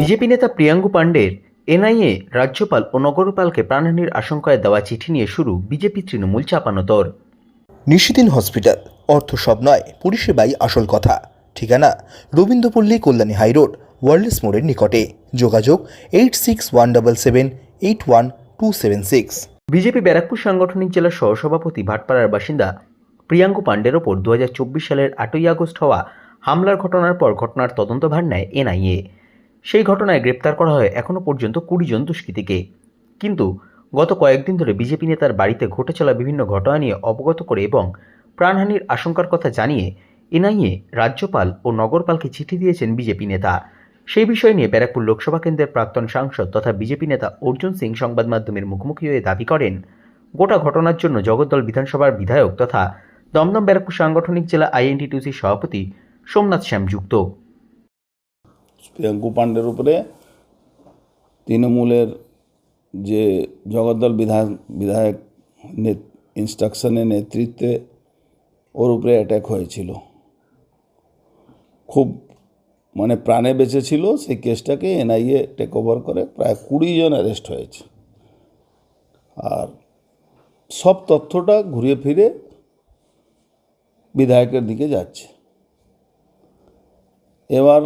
BJP নেতা Priyangu পাণ্ডের NIA রাজ্যপাল ও নগরপালকে প্রাণহানির আশঙ্কায় দেওয়া চিঠি নিয়ে শুরু বিজেপি তৃণমূল চাপানো দর। নিশিদিন হসপিটাল অর্থ সব নয় পরিষেবাই আসল কথা। ঠিকানা রবীন্দ্রপল্লী কল্যাণী হাইরোড ওয়ার্ল্ডস মোড়ের নিকটে। যোগাযোগ eight six one double seven eight one two seven six. BJP Barrackpore সাংগঠনিক জেলার সহসভাপতি ভাটপাড়ার বাসিন্দা প্রিয়াঙ্কু পাণ্ডের ওপর দু হাজার চব্বিশ সালের আটই আগস্ট হওয়া হামলার ঘটনার পর ঘটনার তদন্তভার নেয় এনআইএ। সেই ঘটনায় গ্রেপ্তার করা হয় এখনও পর্যন্ত কুড়ি জন দুষ্কৃতীকে। কিন্তু গত কয়েকদিন ধরে বিজেপি নেতার বাড়িতে ঘটে চলা বিভিন্ন ঘটনা নিয়ে অবগত করে এবং প্রাণহানির আশঙ্কার কথা জানিয়ে এনআইএ, রাজ্যপাল ও নগরপালকে চিঠি দিয়েছেন বিজেপি নেতা। সেই বিষয় নিয়ে ব্যারাকপুর লোকসভা কেন্দ্রের প্রাক্তন সাংসদ তথা বিজেপি নেতা অর্জুন সিং সংবাদ মাধ্যমের মুখোমুখি হয়ে দাবি করেন, গোটা ঘটনার জন্য জগদ্দল বিধানসভার বিধায়ক তথা দমদম ব্যারাকপুর সাংগঠনিক জেলা আইএনটিটিউসির সভাপতি সোমনাথ শ্যাম যুক্ত। প্রিয়াঙ্কু পাণ্ডের উপরে তৃণমূলের যে জগদ্দল বিধায়ক বিধায়ক ইনস্ট্রাকশনের নেতৃত্বে ওর উপরে অ্যাট্যাক হয়েছিল। খুব মানে প্রাণে বেঁচেছিল, সেই কেসটাকে এনআইএ টেক ওভার করে প্রায় কুড়ি জন অ্যারেস্ট হয়েছে। আর সব তথ্যটা ঘুরিয়ে ফিরে বিধায়কের দিকে যাচ্ছে। এবার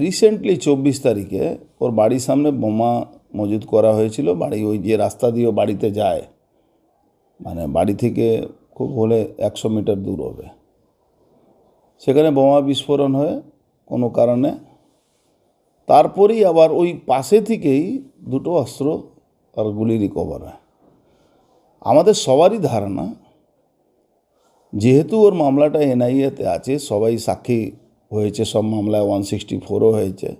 রিসেন্টলি চব্বিশ তারিখে ওর বাড়ির সামনে বোমা মজুদ করা হয়েছিল। বাড়ি ওই যে রাস্তা দিয়ে বাড়িতে যায়। মানে বাড়ি থেকে খুব হলে একশো মিটার দূর হবে। সেখানে বোমা বিস্ফোরণ হয়ে কোনো কারণে। তারপরেই আবার ওই পাশে থেকেই দুটো অস্ত্র আর গুলি রিকভার হয়। আমাদের সবারই ধারণা, যেহেতু ওর মামলাটা এনআইএতে আছে, সবাই সাক্ষী হয়েছে সব মামলায় ওয়ান সিক্সটি ফোরও হয়েছে।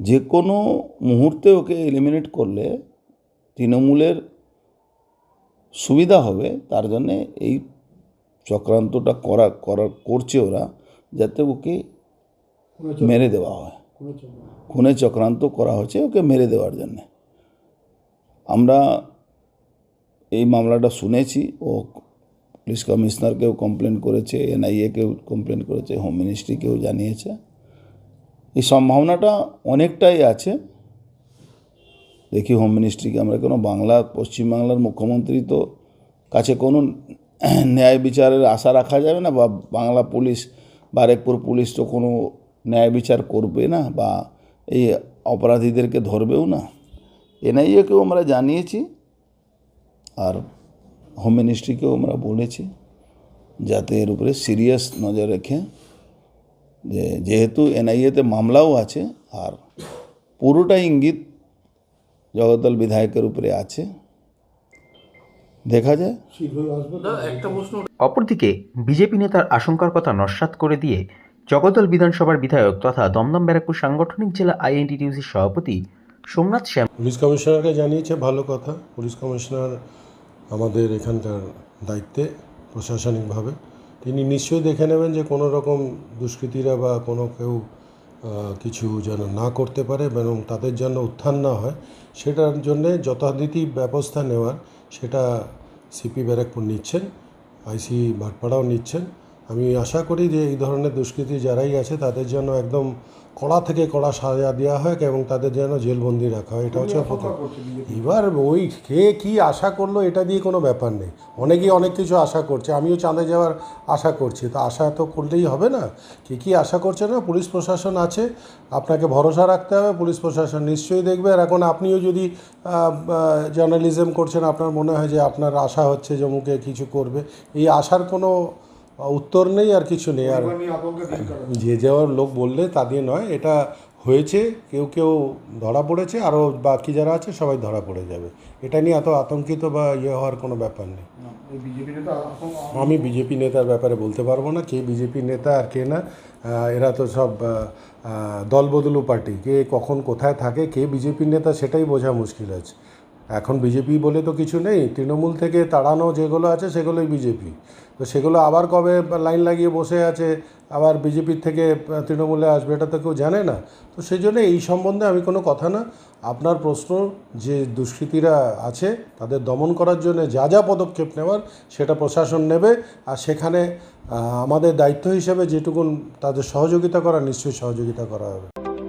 যে কোনো মুহূর্তে ওকে এলিমিনেট করলে তৃণমূলের সুবিধা হবে তার জন্যে এই চক্রান্তটা করা করা করছে ওরা যাতে ওকে মেরে দেওয়া হয়। খুনে চক্রান্ত। করা হচ্ছে ওকে মেরে দেওয়ার জন্যে। আমরা এই মামলাটা শুনেছি ও পুলিশ কমিশনারকেও কমপ্লেন করেছে এনআইএকেও কমপ্লেন করেছে হোম মিনিস্ট্রিকেও জানিয়েছে। এই সম্ভাবনাটা অনেকটাই আছে। দেখি হোম মিনিস্ট্রিকে আমরা কোনো বাংলা, পশ্চিমবাংলার মুখ্যমন্ত্রী তো কাছে কোনো ন্যায় বিচারের আশা রাখা যাবে না, বা বাংলা পুলিশ, বারেকপুর পুলিশ তো কোনো ন্যায় বিচার করবে না, বা এই অপরাধীদেরকে ধরবেও না। এনআইএকেও আমরা জানিয়েছি। আর হোম মিনিস্ট্রিকেও আমরা বলেছি যাতে এর উপরে সিরিয়াস নজর রেখে যে যেহেতু এনআইএতে মামলাও আছে আর পুরোটা ইঙ্গিত জগদ্দল বিধায়কের উপরে আছে। দেখা যায়। অপরদিকে বিজেপি নেতার আশঙ্কার কথা নস্যাৎ করে দিয়ে জগদ্দল বিধানসভার বিধায়ক তথা দমদম ব্যারাকপুর সাংগঠনিক জেলা আইএনটিটিউসির সভাপতি সোমনাথ শ্যাম পুলিশ কমিশনারকে জানিয়েছে ভালো কথা। পুলিশ কমিশনার আমাদের এখানকার দায়িত্বে প্রশাসনিকভাবে। তিনি নিশ্চয়ই দেখে নেবেন যে কোনো রকম দুষ্কৃতীরা বা কোনো কেউ কিছু যেন না করতে পারে এবং তাদের জন্য উত্থান না হয়, সেটার জন্যে যথারীতি ব্যবস্থা নেওয়ার সেটা সিপি ব্যারাকপুর নিচ্ছেন, আইসি ভাটপাড়াও নিচ্ছেন। আমি আশা করি যে এই ধরনের দুষ্কৃতী যারাই আছে তাদের জন্য একদম কড়া থেকে কড়া সাজা দেওয়া হয় এবং তাদের যেন জেলবন্দি রাখা হয় এটা হচ্ছে প্রথম। এবার ওই কে কি আশা করল এটা দিয়ে কোনো ব্যাপার নেই। অনেকেই অনেক কিছু আশা করছে আমিও চাঁদে যাওয়ার আশা করছি। তো আশা তো করলেই হবে না। কে কি আশা করছে না? পুলিশ প্রশাসন আছে আপনাকে ভরসা রাখতে হবে পুলিশ প্রশাসন নিশ্চয়ই দেখবে। আর এখন আপনিও যদি জার্নালিজম করছেন আপনার মনে হয় যে আপনার আশা হচ্ছে যে মুখে কিছু করবে। এই আশার কোনো উত্তর নেই আর কিছু নেই আর যে যাওয়ার লোক বললে তা দিয়ে নয় এটা হয়েছে কেউ কেউ ধরা পড়েছে আরও বাকি যারা আছে সবাই ধরা পড়ে যাবে। এটা নিয়ে এত আতঙ্কিত বা ইয়ে হওয়ার কোনো ব্যাপার নেই। আমি বিজেপি নেতার ব্যাপারে বলতে পারব না কে বিজেপি নেতা আর কে না। এরা তো সব দলবদলু পার্টি। কে কখন কোথায় থাকে কে বিজেপি নেতা সেটাই বোঝা মুশকিল আছে। এখন বিজেপি বলে তো কিছু নেই। তৃণমূল থেকে তাড়ানো যেগুলো আছে সেগুলোই বিজেপি। তো সেগুলো আবার কবে লাইন লাগিয়ে বসে আছে, আবার বিজেপির থেকে তৃণমূলে আসবে এটা তো কেউ জানে না। তো সেই জন্য এই সম্বন্ধে আমি কোনো কথা না। আপনার প্রশ্ন, যে দুষ্কৃতীরা আছে, তাদের দমন করার জন্য যা যা পদক্ষেপ নেওয়ার সেটা প্রশাসন নেবে। আর সেখানে আমাদের দায়িত্ব হিসেবে যেটুকুন তাদের সহযোগিতা করা, নিশ্চয়ই সহযোগিতা করা হবে।